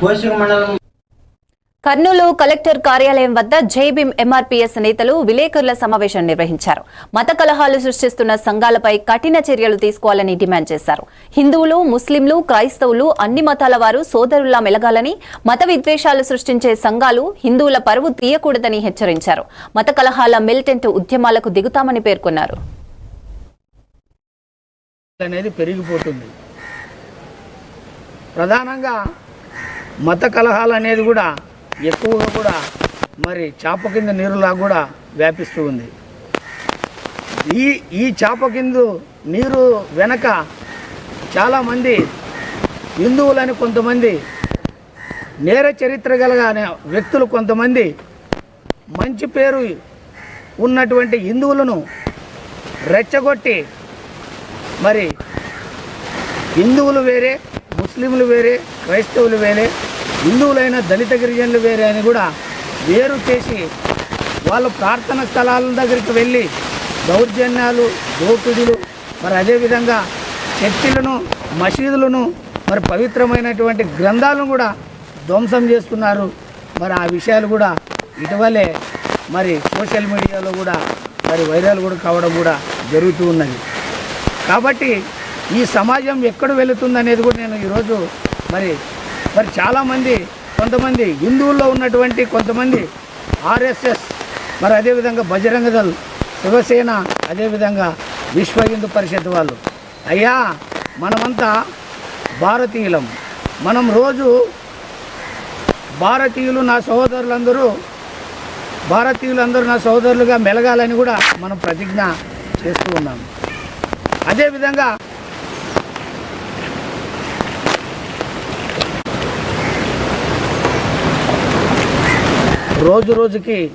కోసిక మండలం కర్నూలు కలెక్టర్ కార్యాలయం వద్ద జైబీం ఎంఆర్పీఎస్ నేతలు విలేకరుల సమావేశం నిర్వహించారు. మత కలహాలు సృష్టిస్తున్న సంఘాలపై కఠిన చర్యలు తీసుకోవాలని డిమాండ్ చేశారు. హిందువులు ముస్లింలు క్రైస్తవులు అన్ని మతాల వారు సోదరుల్లా మెలగాలని మత విద్వేషాలు సృష్టించే సంఘాలు హిందువుల పరువు తీయకూడదని హెచ్చరించారు. మత కలహాల మిలిటెంట్ ఉద్యమాలకు దిగుతామని పేర్కొన్నారు. అనేది పెరిగిపోతుంది. ప్రధానంగా మత కలహాలు అనేది కూడా ఎక్కువగా కూడా మరి చాప కింద నీరులా కూడా వ్యాపిస్తూ ఉంది. ఈ ఈ చాప కింద నీరు వెనక చాలామంది హిందువులని కొంతమంది నేర చరిత్ర గల వ్యక్తులు కొంతమంది మంచి పేరు ఉన్నటువంటి హిందువులను రెచ్చగొట్టి మరి హిందువులు వేరే ముస్లింలు వేరే క్రైస్తవులు వేరే హిందువులైన దళిత గిరిజనులు వేరే అని కూడా వేరు చేసి వాళ్ళ ప్రార్థన స్థలాల దగ్గరికి వెళ్ళి దౌర్జన్యాలు దోపిడులు మరి అదేవిధంగా చర్చిలను మసీదులను మరి పవిత్రమైనటువంటి గ్రంథాలను కూడా ధ్వంసం చేస్తున్నారు. మరి ఆ విషయాలు కూడా ఇటీవలే మరి సోషల్ మీడియాలో కూడా మరి వైరల్ కూడా కావడం కూడా జరుగుతూ ఉన్నది. కాబట్టి ఈ సమాజం ఎక్కడ వెళుతుంది అనేది కూడా నేను ఈరోజు మరి మరి చాలామంది కొంతమంది హిందువుల్లో ఉన్నటువంటి కొంతమంది ఆర్ఎస్ఎస్ మరి అదేవిధంగా బజరంగ దళ్ శివసేన అదేవిధంగా విశ్వ హిందూ పరిషత్ వాళ్ళు. అయ్యా మనమంతా భారతీయులం. మనం రోజు భారతీయులు నా సహోదరులందరూ భారతీయులందరూ నా సహోదరులుగా మెలగాలని కూడా మనం ప్రతిజ్ఞ చేస్తూ ఉన్నాము అదేవిధంగా రోజు రోజుకి